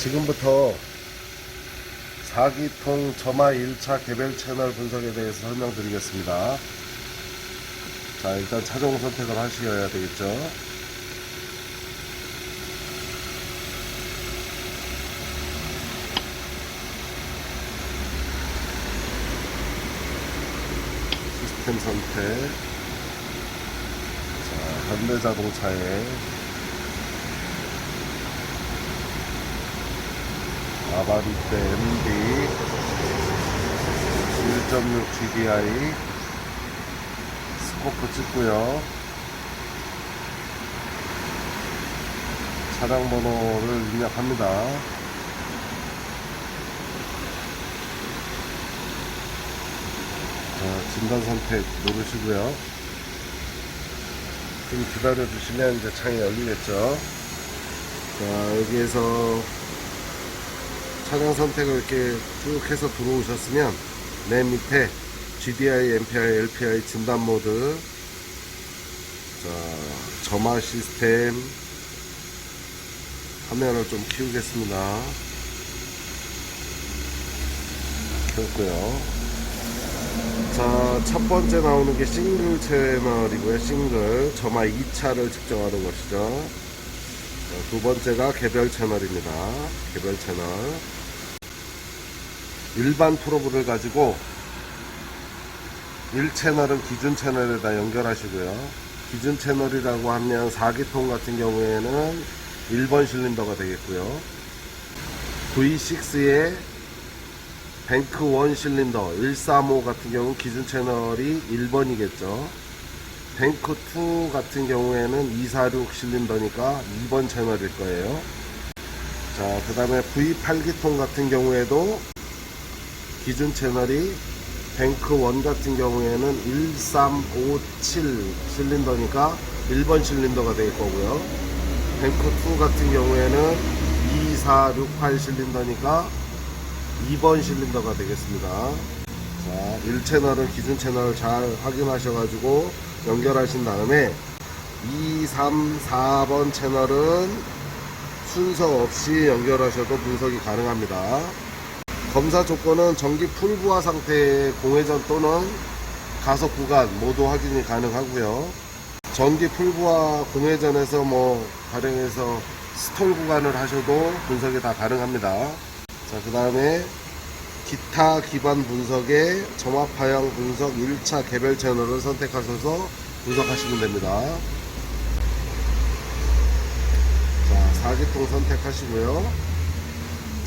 지금부터 4기통 점화 1차 개별 채널 분석에 대해서 설명드리겠습니다. 자, 일단 차종 선택을 하셔야 되겠죠. 시스템 선택. 자, 현대자동차에 아바리테 MD 1.6 GDI 스코프 찍고요. 차량 번호를 입력합니다. 자, 진단 선택 누르시고요. 좀 기다려 주시면 이제 창이 열리겠죠? 자 여기에서 차량 선택을 이렇게 쭉 해서 들어오셨으면 맨 밑에 GDI, MPI, LPI 진단 모드 자, 점화 시스템 화면을 좀 키우겠습니다 켰고요 자, 첫 번째 나오는 게 싱글 채널이고요. 싱글 점화 2차를 측정하는 것이죠. 자, 두 번째가 개별 채널입니다. 개별 채널. 일반 프로브를 가지고 1채널은 기준 채널에다 연결하시고요. 기준 채널이라고 하면 4기통 같은 경우에는 1번 실린더가 되겠고요. V6의 뱅크 1 실린더 135 같은 경우 기준 채널이 1번이겠죠. 뱅크 2 같은 경우에는 246 실린더니까 2번 채널일 거예요. 자, 그 다음에 V8기통 같은 경우에도 기준 채널이 뱅크 1 같은 경우에는 1357 실린더니까 1번 실린더가 될 거고요. 뱅크 2 같은 경우에는 2468 실린더니까 2번 실린더가 되겠습니다. 자, 1채널은 기준 채널을 잘 확인하셔가지고 연결하신 다음에 2, 3, 4번 채널은 순서 없이 연결하셔도 분석이 가능합니다. 검사 조건은 전기 풀부하 상태의 공회전 또는 가속 구간 모두 확인이 가능하고요. 전기 풀부하 공회전에서 뭐 발행해서 스톨 구간을 하셔도 분석이 다 가능합니다. 자, 그 다음에 기타 기반 분석의 점화 파형 분석 1차 개별 채널을 선택하셔서 분석하시면 됩니다. 자, 4기통 선택하시고요.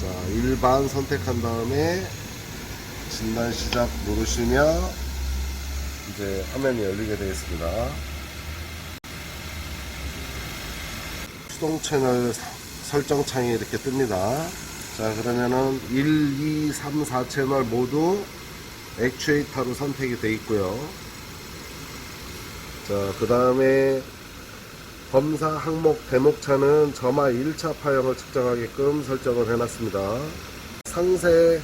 자, 일반 선택한 다음에 진단 시작 누르시면 이제 화면이 열리게 되겠습니다. 수동 채널 설정 창이 이렇게 뜹니다. 자, 그러면은 1, 2, 3, 4 채널 모두 액추에이터로 선택이 되어 있고요. 자, 그 다음에 검사 항목 대목차는 점화 1차 파형을 측정하게끔 설정을 해놨습니다. 상세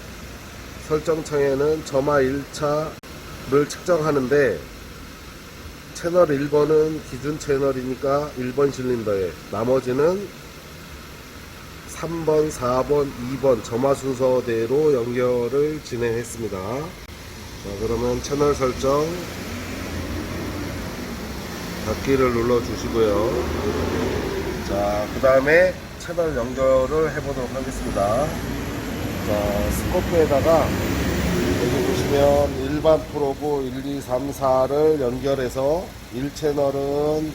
설정창에는 점화 1차를 측정하는데 채널 1번은 기준 채널이니까 1번 실린더에 나머지는 3번, 4번, 2번 점화 순서대로 연결을 진행했습니다. 자, 그러면 채널 설정 닫기를 눌러 주시고요. 자, 그 다음에 채널 연결을 해보도록 하겠습니다. 자, 스코프에다가 여기 보시면 일반 프로브 1, 2, 3, 4를 연결해서 1채널은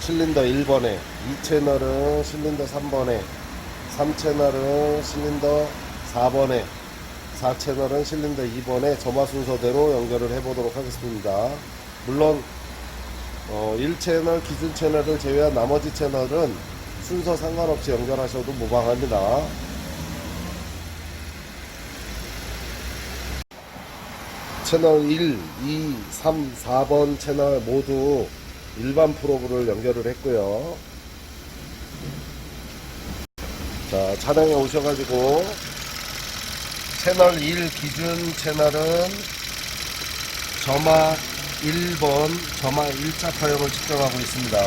실린더 1번에 2채널은 실린더 3번에 3채널은 실린더 4번에 4채널은 실린더 2번에 점화 순서대로 연결을 해보도록 하겠습니다. 물론 어, 1채널 기준 채널을 제외한 나머지 채널은 순서 상관없이 연결하셔도 무방합니다. 채널 1, 2, 3, 4번 채널 모두 일반 프로브를 연결을 했고요. 자, 차량에 오셔가지고 채널 1 기준 채널은 점화 1번 점화 1차 파형을 측정하고 있습니다.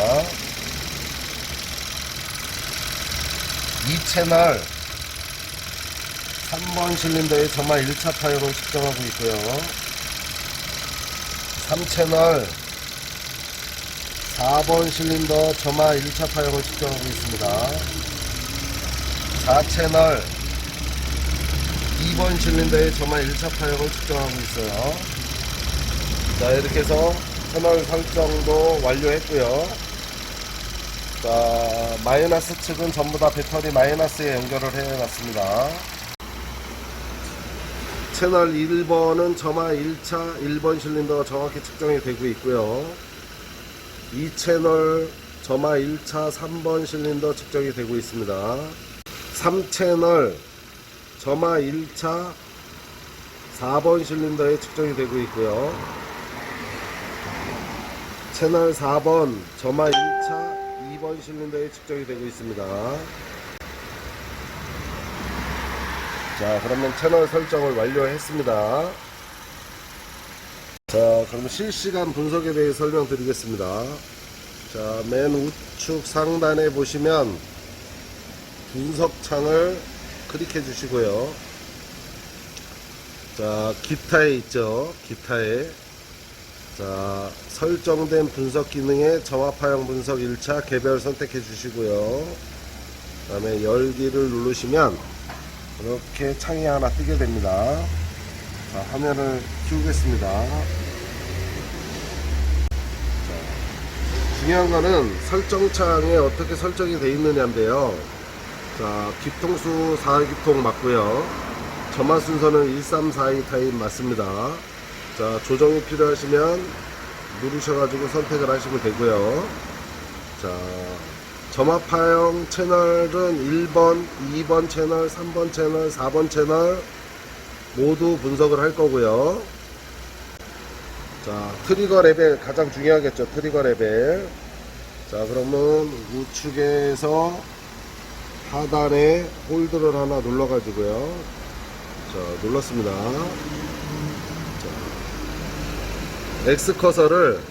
2채널 3번 실린더의 점화 1차 파열을 측정하고 있고요. 3채널 4번 실린더 점화 1차 파열을 측정하고 있습니다. 4채널 2번 실린더의 점화 1차 파열을 측정하고 있어요. 자, 이렇게 해서 채널 설정도 완료했고요. 자, 마이너스 측은 전부 다 배터리 마이너스에 연결을 해놨습니다. 채널 1번은 점화 1차 1번 실린더가 정확히 측정이 되고 있고요. 2채널 점화 1차 3번 실린더 측정이 되고 있습니다. 3채널 점화 1차 4번 실린더에 측정이 되고 있고요. 채널 4번 점화 1차 2번 실린더에 측정이 되고 있습니다. 자, 그러면 채널 설정을 완료했습니다. 자, 그러면 실시간 분석에 대해 설명드리겠습니다. 자, 맨 우측 상단에 보시면 분석창을 클릭해 주시고요. 자, 기타에 있죠. 기타에. 자, 설정된 분석 기능에 점화파형 분석 1차 개별 선택해 주시고요. 그 다음에 열기를 누르시면 이렇게 창이 하나 뜨게 됩니다. 자, 화면을 키우겠습니다. 자, 중요한 거는 설정창에 어떻게 설정이 되어 있느냐인데요. 자, 기통수 4기통 맞고요. 점화 순서는 1342 타입 맞습니다. 자, 조정이 필요하시면 누르셔가지고 선택을 하시면 되고요. 자, 점화파형 채널은 1번, 2번 채널, 3번 채널, 4번 채널 모두 분석을 할 거고요. 자, 트리거 레벨 가장 중요하겠죠. 트리거 레벨. 자, 그러면 우측에서 하단에 홀드를 하나 눌러 가지고요. 자, 눌렀습니다. 자, X 커서를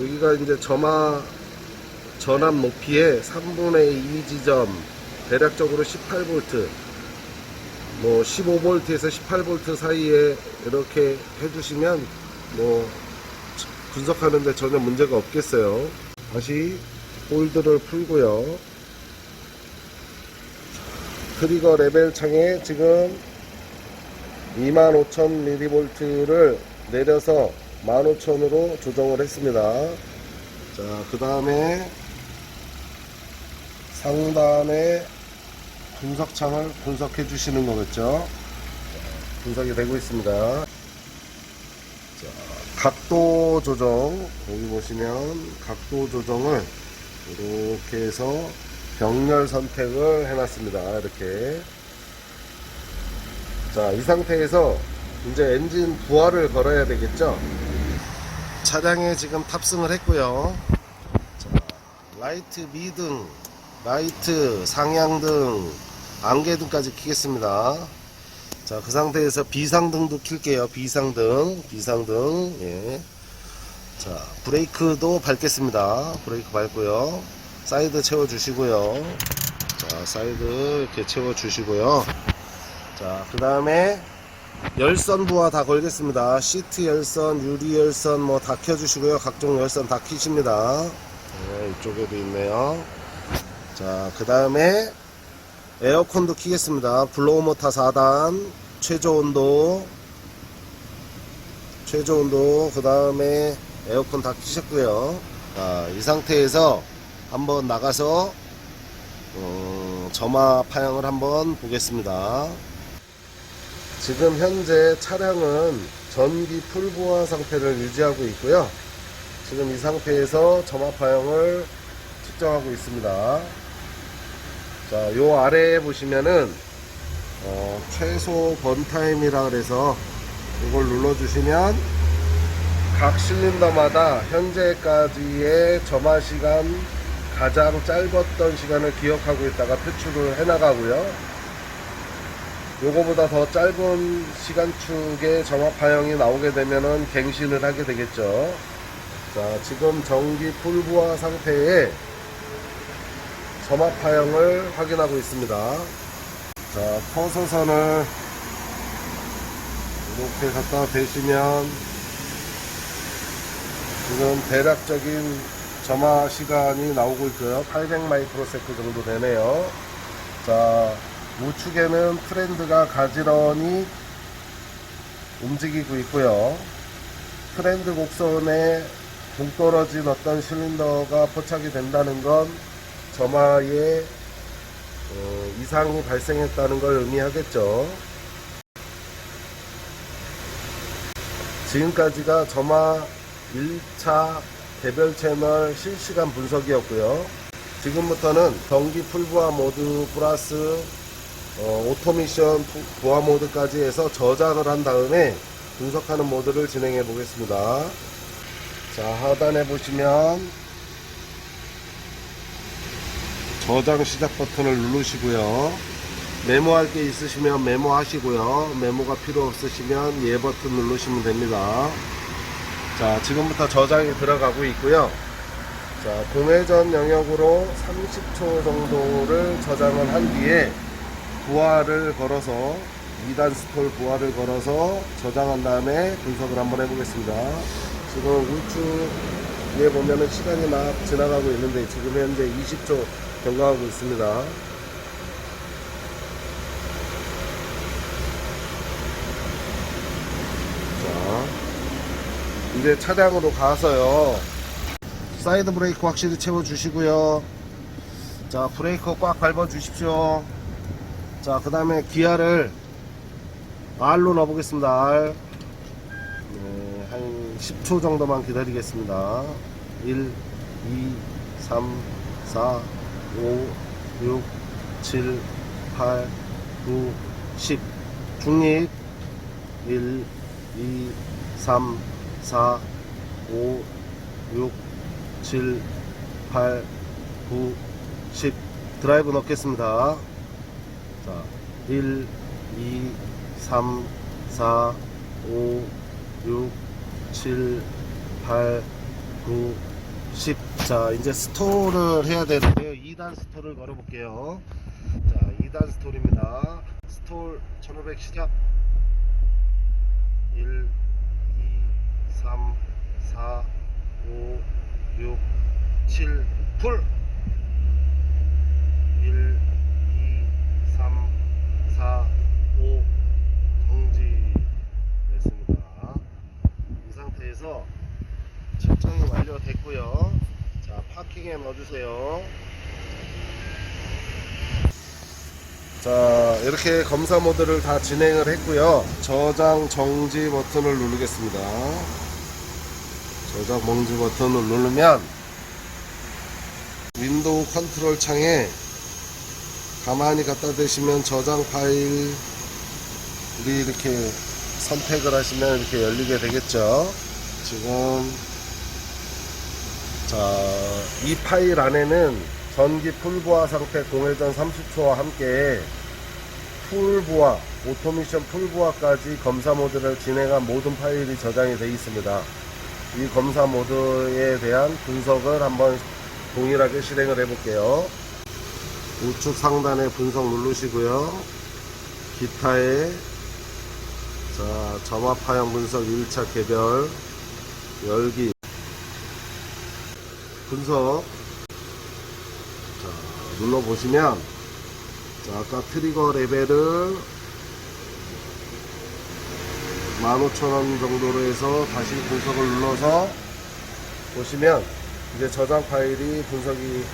여기가 이제 점화 전압 높이의 3분의 2 지점 대략적으로 18V 뭐 15V에서 18V 사이에 이렇게 해주시면 뭐 분석하는데 전혀 문제가 없겠어요. 다시 홀드를 풀고요. 트리거 레벨 창에 지금 25,000mV를 내려서 15,000으로 조정을 했습니다 자, 그 다음에 상단에 분석창을 분석해 주시는 거겠죠. 자, 분석이 되고 있습니다. 자, 각도 조정, 여기 보시면 각도 조정을 이렇게 해서 병렬 선택을 해놨습니다. 이렇게. 자, 이 상태에서 이제 엔진 부하를 걸어야 되겠죠. 차량에 지금 탑승을 했고요. 자, 라이트 미등, 라이트 상향등, 안개등까지 켜겠습니다. 자, 그 상태에서 비상등도 킬게요. 비상등, 비상등. 예. 자, 브레이크도 밟겠습니다. 브레이크 밟고요. 사이드 채워 주시고요. 자, 사이드 이렇게 채워 주시고요. 자, 그 다음에 열선 부하 다 걸겠습니다. 시트 열선, 유리 열선 뭐 다 켜주시고요. 각종 열선 다 켜십니다. 네, 이쪽에도 있네요. 자, 그 다음에 에어컨도 켜겠습니다. 블로우 모터 4단, 최저 온도, 최저 온도, 그 다음에 에어컨 다 켜셨고요. 자, 이 상태에서 한번 나가서 어, 점화 파형을 한번 보겠습니다. 지금 현재 차량은 전기 풀부하 상태를 유지하고 있고요. 지금 이 상태에서 점화파형을 측정하고 있습니다. 자, 요 아래에 보시면은 어, 최소 번타임이라 그래서 이걸 눌러주시면 각 실린더마다 현재까지의 점화 시간 가장 짧았던 시간을 기억하고 있다가 표출을 해나가고요. 요거보다 더 짧은 시간축의 점화파형이 나오게 되면은 갱신을 하게 되겠죠. 자, 지금 전기 풀부하 상태에 점압 파형을 확인하고 있습니다. 자, 포소선을 이렇게 갖다 대시면 지금 대략적인 점화 시간이 나오고 있고요. 800 마이크로세컨드 정도 되네요. 자, 우측에는 트렌드가 가지런히 움직이고 있고요. 트렌드 곡선에 동떨어진 어떤 실린더가 포착이 된다는 건 점화에 어, 이상이 발생했다는 걸 의미하겠죠. 지금까지가 점화 1차 개별 채널 실시간 분석이었고요. 지금부터는 전기 풀부하 모드 플러스 어, 오토미션 부- 부하 모드까지 해서 저장을 한 다음에 분석하는 모드를 진행해 보겠습니다. 자, 하단에 보시면 저장 시작 버튼을 누르시고요. 메모할 게 있으시면 메모하시고요. 메모가 필요 없으시면 예 버튼 누르시면 됩니다. 자, 지금부터 저장이 들어가고 있고요. 자, 공회전 영역으로 30초 정도를 저장을 한 뒤에 부하를 걸어서 2단 스톨 부하를 걸어서 저장한 다음에 분석을 한번 해보겠습니다. 지금 우측에 보면은 시간이 막 지나가고 있는데 지금 현재 20초 경과하고 있습니다. 자, 이제 차량으로 가서요. 사이드 브레이크 확실히 채워주시고요. 자, 브레이크 꽉 밟아 주십시오. 자, 그 다음에 기아를 R로 넣어보겠습니다. R. 네, 한 10초 정도만 기다리겠습니다. 1, 2, 3, 4, 5, 6, 7, 8, 9, 10. 중립. 1, 2, 3, 4, 5, 6, 7, 8, 9, 10. 드라이브 넣겠습니다. 자, 1, 2, 3, 4, 5, 6, 7, 8, 9, 10. 자, 이제 스토어를 해야 되는데요. 2단 스토어를 걸어볼게요. 자, 2단 스토어입니다. 스토어 1500 시작. 1, 2, 3, 4, 5, 6, 7, 풀! 1, 2, 3, 4, 5 정지 됐습니다. 이 상태에서 측정이 완료됐고요. 자, 파킹에 넣어주세요. 자, 이렇게 검사 모드를 다 진행을 했고요. 저장 정지 버튼을 누르겠습니다. 저장 정지 버튼을 누르면 윈도우 컨트롤 창에 가만히 갖다 대시면 저장 파일이 이렇게 선택을 하시면 이렇게 열리게 되겠죠. 지금 자, 이 파일 안에는 전기 풀부하 상태 공회전 30초와 함께 풀부하, 오토미션 풀부하까지 검사 모드를 진행한 모든 파일이 저장이 되어 있습니다. 이 검사 모드에 대한 분석을 한번 동일하게 실행을 해 볼게요. 우측 상단에 분석 누르시고요. 기타에 자, 점화파형 분석 1차 개별 열기 분석 자, 눌러보시면 자, 아까 트리거 레벨을 15,000원 정도로 해서 다시 분석을 눌러서 보시면 이제 저장 파일이 분석이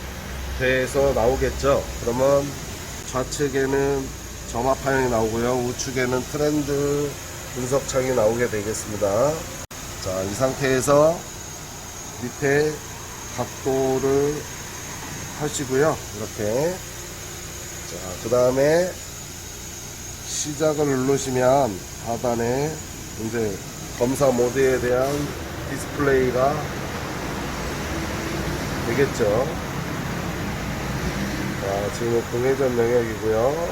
돼서 나오겠죠. 그러면 좌측에는 점화 파형이 나오고요. 우측에는 트렌드 분석창이 나오게 되겠습니다. 자, 이 상태에서 밑에 각도를 하시고요. 이렇게. 자, 그 다음에 시작을 누르시면 하단에 이제 검사 모드에 대한 디스플레이가 되겠죠. 자, 지금 공회전 영역이고요.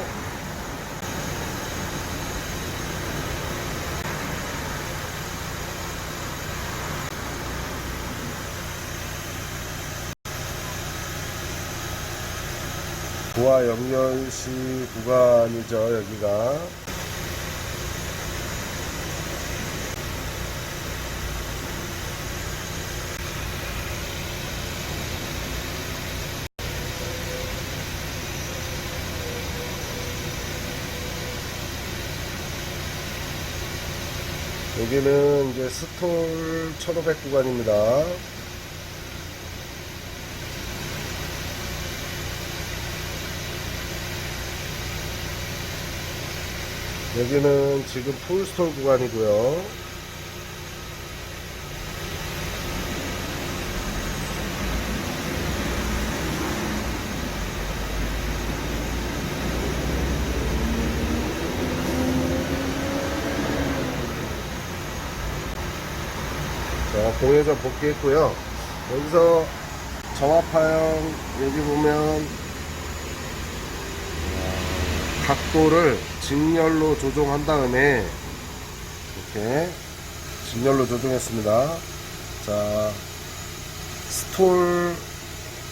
고와 연결시 구간이죠, 여기가. 여기는 이제 스톨 1500 구간입니다. 여기는 지금 풀스톨 구간이고요. 공회전 복귀했고요. 여기서 정합하형 여기 보면 어, 각도를 직렬로 조정한 다음에 이렇게 직렬로 조정했습니다. 자, 스톨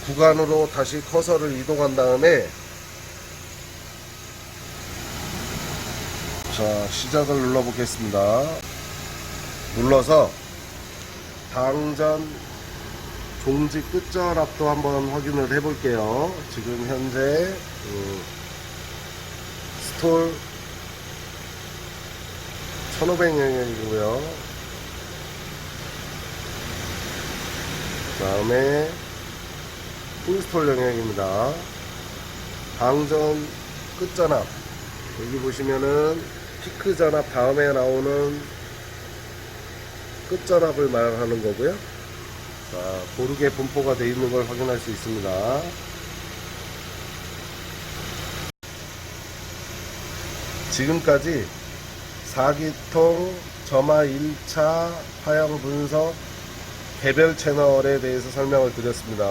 구간으로 다시 커서를 이동한 다음에 자, 시작을 눌러 보겠습니다. 눌러서 당전 종지 끝절압도 한번 확인을 해 볼게요. 지금 현재 음, 스톨 1500 영역이고요. 다음에 풀스톨 영역입니다. 당전 끝전압 여기 보시면은 피크 전압 다음에 나오는 끝전압을 말하는 거고요. 자, 고르게 분포가 되어 있는 걸 확인할 수 있습니다. 지금까지 4기통 점화 1차 화형 분석 개별 채널에 대해서 설명을 드렸습니다.